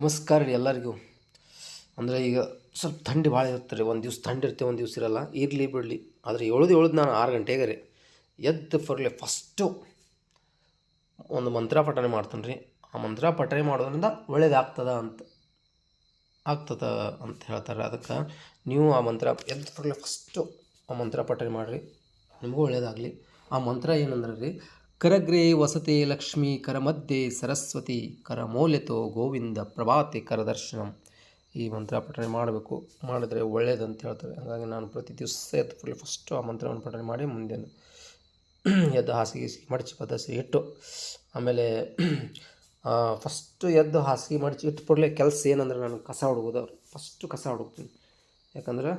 ನಮಸ್ಕಾರ ರೀ ಎಲ್ಲರಿಗೂ. ಅಂದರೆ ಈಗ ಸ್ವಲ್ಪ ಥಂಡಿ ಭಾಳ ಇರುತ್ತೆ ರೀ, ಒಂದು ದಿವ್ಸ ಥಂಡಿ ಇರುತ್ತೆ, ಒಂದು ದಿವ್ಸ ಇರಲ್ಲ. ಇರಲಿ ಬಿಡಲಿ. ಆದರೆ ಏಳದು ಏಳದು ನಾನು ಆರು ಗಂಟೆಗೆ ರೀ, ಎದ್ದು ಫರ್ಲೆ ಫಸ್ಟು ಒಂದು ಮಂತ್ರ ಪಠನೆ ಮಾಡ್ತಾನೆ ರೀ. ಆ ಮಂತ್ರ ಪಠನೆ ಮಾಡೋದ್ರಿಂದ ಒಳ್ಳೇದಾಗ್ತದ ಅಂತ, ಆಗ್ತದ ಅಂತ ಹೇಳ್ತಾರೆ. ಅದಕ್ಕೆ ನೀವು ಆ ಮಂತ್ರ ಎದ್ದು ಫರ್ಲೆ ಫಸ್ಟು ಆ ಮಂತ್ರ ಪಠನೆ ಮಾಡಿರಿ. ನಿಮಗೂ ಒಳ್ಳೇದಾಗಲಿ. ಆ ಮಂತ್ರ ಏನಂದ್ರೆ ರೀ ಕರಗ್ರೆ ವಸತೆ ಲಕ್ಷ್ಮೀ ಕರಮಧ್ಯೆ ಸರಸ್ವತಿ ಕರಮೌಲ್ಯತೋ ಗೋವಿಂದ ಪ್ರಭಾತಿ ಕರದರ್ಶನಂ. ಈ ಮಂತ್ರ ಪಠನೆ ಮಾಡಬೇಕು. ಮಾಡಿದ್ರೆ ಒಳ್ಳೆಯದಂತ ಹೇಳ್ತಾರೆ ಹಾಗಾಗಿ ನಾನು ಪ್ರತಿ ದಿವಸ ಎದ್ದು ಫಸ್ಟು ಆ ಮಂತ್ರವನ್ನು ಪಠನೆ ಮಾಡಿ ಮುಂದೆ ಎದ್ದು ಹಾಸಿಗೆ ಮಡಚಿ ಪದಸಿ ಇಟ್ಟು ಆಮೇಲೆ ಫಸ್ಟು ಎದ್ದು ಹಾಸಿಗೆ ಮಡಚಿ ಇಟ್ಟು ಕೂಡಲೇ ಕೆಲಸ ಏನಂದ್ರೆ ನಾನು ಕಸ ಹುಡುಗೋದು ಫಸ್ಟು ಕಸ ಹುಡುಕ್ತೀನಿ ಯಾಕಂದ್ರೆ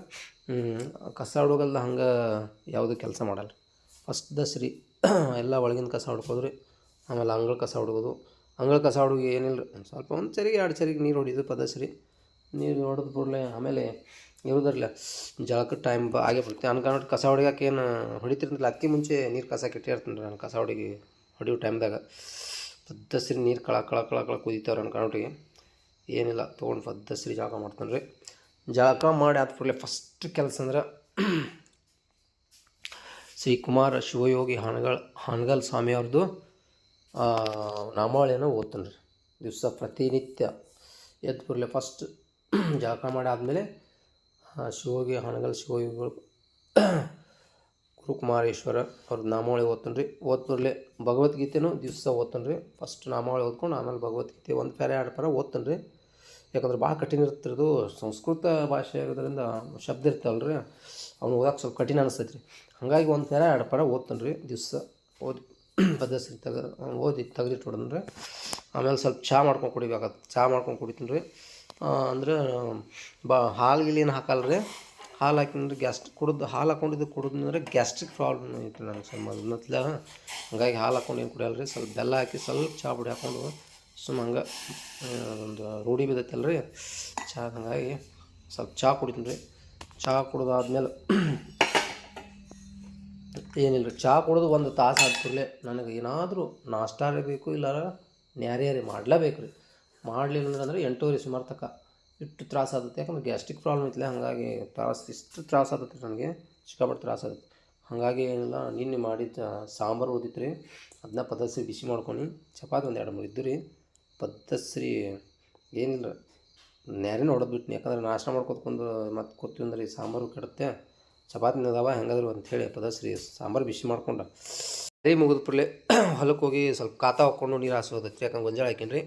ಕಸ ಹುಡುಗಲ್ದ ಹಂಗೆ ಯಾವುದು ಕೆಲಸ ಮಾಡಲ್ಲ. ಫಸ್ಟ್ ದಸ್ರಿ. ಎಲ್ಲ ಒಳಗಿನ ಕಸ ಹೊಡ್ಕೋದ್ರಿ. ಆಮೇಲೆ ಅಂಗಳ ಕಸ ಹೊಡ್ಕೋದು. ಅಂಗಳ ಕಸ ಹೊಡ್ಗಿ ಏನಿಲ್ಲ ರೀ ಸ್ವಲ್ಪ ಒಂದು ಸರಿಗೆ ಎರಡು ಸರಿ ನೀರು ಹೊಡಿದು ಪದಸ್ರಿ. ನೀರು ಹೊಡೆದ ಕೂಡಲೇ ಆಮೇಲೆ ಇರೋದ್ರಲ್ಲ ಜಳಕ್ಕೆ ಟೈಮ್ ಆಗೇ ಬಿಡುತ್ತೆ ಅನ್ಕೊಂಡು ಕಸ ಹೊಡಿಯೋಕೆ ಏನು ಹೊಡಿತಿರ್ತಿಲ್ಲ ಅಕ್ಕಿ ಮುಂಚೆ ನೀರು ಕಸ ರೀ ನಾನು ಕಸ ಹೊಡಿಗೆ, ಹೊಡಿಯೋ ಟೈಮ್ದಾಗ ಪದ್ದಸ್ರಿ ನೀರು ಕಳ ಕಳ ಕಳ ಕಳ ಕುದಿತಾವ್ರಿ ಅನ್ಕೊಂಡ್ರಿಗೆ ಏನಿಲ್ಲ, ತೊಗೊಂಡು ಪದ್ದಸ್ರಿ ಜಳಕ ಮಾಡ್ತಾನೆ ರೀ ಜಳಕ ಮಾಡಿ ಆದ ಕೂಡಲೇ ಫಸ್ಟ್ ಕೆಲಸ ಅಂದ್ರೆ ಶ್ರೀ ಕುಮಾರ ಶಿವಯೋಗಿ ಹಾನಗಲ್ ಹಾನಗಲ್ ಸ್ವಾಮಿಯವ್ರದ್ದು ನಾಮಾವಳಿಯನ್ನು ಓದ್ತಾನೆ ರೀ ದಿವಸ ಪ್ರತಿನಿತ್ಯ ಎದ್ದು ಕೂಡಲೇ ಫಸ್ಟ್ ಜಳಕ ಮಾಡಿ ಆದಮೇಲೆ ಶಿವಯೋಗಿ ಹಾನಗಲ್ ಶಿವಯೋಗಿಗಳು ಗುರುಕುಮಾರೇಶ್ವರ ಅವ್ರದ್ದು ನಾಮಾವಳಿ ಓದ್ತಾನೆ ರೀ ಕೂಡಲೇ ಭಗವದ್ಗೀತೆನೂ ದಿವಸ ಓದ್ತಾನೆ ರೀ ಫಸ್ಟ್ ನಾಮಾವಳಿ ಓದ್ಕೊಂಡು ಆಮೇಲೆ ಭಗವದ್ಗೀತೆ ಒಂದು ಪ್ಯಾರ, ಎರಡು ಪರ ಓದ್ತಾನೆ ರೀ ಯಾಕಂದ್ರೆ ಭಾಳ ಕಠಿಣ ಇರ್ತಿರೋದು ಸಂಸ್ಕೃತ ಭಾಷೆ ಇರೋದ್ರಿಂದ ಶಬ್ದ ಇರ್ತಾವಲ್ಲ ರೀ ಅವ್ನು ಓದಕ್ಕೆ ಸ್ವಲ್ಪ ಕಠಿಣ ಅನಿಸ್ತೈತೆ ರೀ ಹಾಗಾಗಿ ಒಂದು ಪೇರ ಎರಡು ಪರ ಓದ್ತಾನೆ ರೀ ದಿವಸ ಓದಿ ಪದ್ಧತಿ ತೆಗ ಓದಿ ತೆಗ್ದಿಟ್ಟು ರೀ ಆಮೇಲೆ ಸ್ವಲ್ಪ ಚಹಾ ಮಾಡ್ಕೊಂಡು ಕುಡಿಬೇಕಾಗತ್ತೆ ಚಹಾ ಮಾಡ್ಕೊಂಡು ಕುಡಿತೀನಿ ರೀ ಅಂದ್ರೆ ಬಾ ಹಾಲು ಗಿಲ್ ಏನು ಹಾಕಲ್ಲ ರೀ ಹಾಲು ಹಾಕಿದ್ರೆ ಗ್ಯಾಸ್ ಕುಡಿದು, ಹಾಲು ಹಾಕೊಂಡಿದ್ದು ಕುಡಿದ್ರೆ ಗ್ಯಾಸ್ಟ್ರಿಕ್ ಪ್ರಾಬ್ಲಮ್ ಐತೆ ನನಗೆ ಸ್ವಲ್ಪ ಮೊದಲ ಹಂಗಾಗಿ ಹಾಲು ಹಾಕೊಂಡು ಏನು ಕುಡಿಯಲ್ಲ ರೀ ಸ್ವಲ್ಪ ಬೆಲ್ಲ ಹಾಕಿ ಸ್ವಲ್ಪ ಚಹಾ ಪುಡಿ ಹಾಕೊಂಡು ಸುಮ್ಮ ಹಂಗೆ ಒಂದು ರೂಢಿ ಬಿದ್ದೈತಲ್ಲ ರೀ ಚಹಾ ಹಂಗಾಗಿ ಸ್ವಲ್ಪ ಚಹಾ ಕುಡಿತೀನಿ ರೀ. ಚಹಾ ಕುಡ್ದಾದ್ಮೇಲೆ ಏನಿಲ್ಲ ರೀ ಚಹಾ ಕುಡಿದು ಒಂದು ತಾಸು ಆಗ್ತಿರ್ಲೆ ನನಗೆ ಏನಾದರೂ ನಾಷ್ಟಾರೇ ಬೇಕು ಇಲ್ಲಾರ ನ್ಯಾರ್ಯಾರಿ ಮಾಡಲೇಬೇಕು ರೀ. ಮಾಡಲಿಲ್ಲ ಅಂದ್ರೆ ಎಂಟೂವರೆ ಸುಮಾರು ತಕ್ಕ ಇಷ್ಟು ತ್ರಾಸ ಆಗುತ್ತೆ. ಯಾಕಂದ್ರೆ ಗ್ಯಾಸ್ಟ್ರಿಕ್ ಪ್ರಾಬ್ಲಮ್ ಐತಿಲ್ಲ ಹಾಗಾಗಿ ತ್ರಾಸ, ಇಷ್ಟು ತ್ರಾಸ ಆಗುತ್ತೆ ನನಗೆ. ಸಿಕ್ಕಾಪಟ್ಟೆ ತ್ರಾಸ ಆಗುತ್ತೆ. ಹಾಗಾಗಿ ಏನಿಲ್ಲ, ನಿನ್ನೆ ಮಾಡಿದ್ದ ಸಾಂಬಾರು ಉಳಿದಿತ್ತು ರೀ. ಅದನ್ನ ಪದಸಿ ಬಿಸಿ ಮಾಡ್ಕೊಂಡು, ಚಪಾತಿ ಒಂದು ಎರಡು ಮೂರು ಇದ್ದು ರೀ. ಪದ್ದಸ್ರಿ ಏನಿಲ್ಲ. ನ್ಯಾರಿನ ಹೊಡೆದ್ಬಿಟ್ನಿ ಯಾಕಂದ್ರೆ ನಾಷ್ಟ ಮಾಡ್ಕೊತ್ಕೊಂಡು ಮತ್ತೆ ಅಂದ್ರೆ ಈ ಸಾಂಬಾರು ಕೆಡುತ್ತೆ. ಚಪಾತಿನ ಅದಾವ ಹೆಂಗಾದ್ರು ಅಂಥೇಳಿ ಪದಸ್ರಿ ಸಾಂಬಾರು ಬಿಸಿ ಮಾಡ್ಕೊಂಡು. ಸರಿ ಮುಗಿದ ಕೂಡಲೇ ಹೊಲಕ್ಕೆ ಹೋಗಿ ಸ್ವಲ್ಪ ಕಾತ ಹಾಕ್ಕೊಂಡು ನೀರು ಹಾಸೋದೈತಿ ಯಾಕಂದ್ರೆ ಗೊಂಜಾಳ ಹಾಕೀನಿ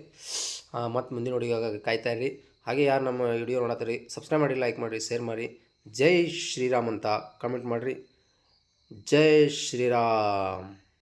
ಮತ್ತು ಮುಂದಿನ ಹುಡುಗಿಯಾಗ ಕಾಯ್ತಾ ಇರಿ ಹಾಗೆ ಯಾರು ನಮ್ಮ ವಿಡಿಯೋ ನೋಡತ್ತೀರಿ ಸಬ್ಸ್ಕ್ರೈಬ್ ಮಾಡಿ ಲೈಕ್ ಮಾಡಿರಿ ಶೇರ್ ಮಾಡಿ. ಜೈ ಶ್ರೀರಾಮ್ ಅಂತ ಕಮೆಂಟ್ ಮಾಡಿರಿ. ಜೈ ಶ್ರೀರಾಮ್.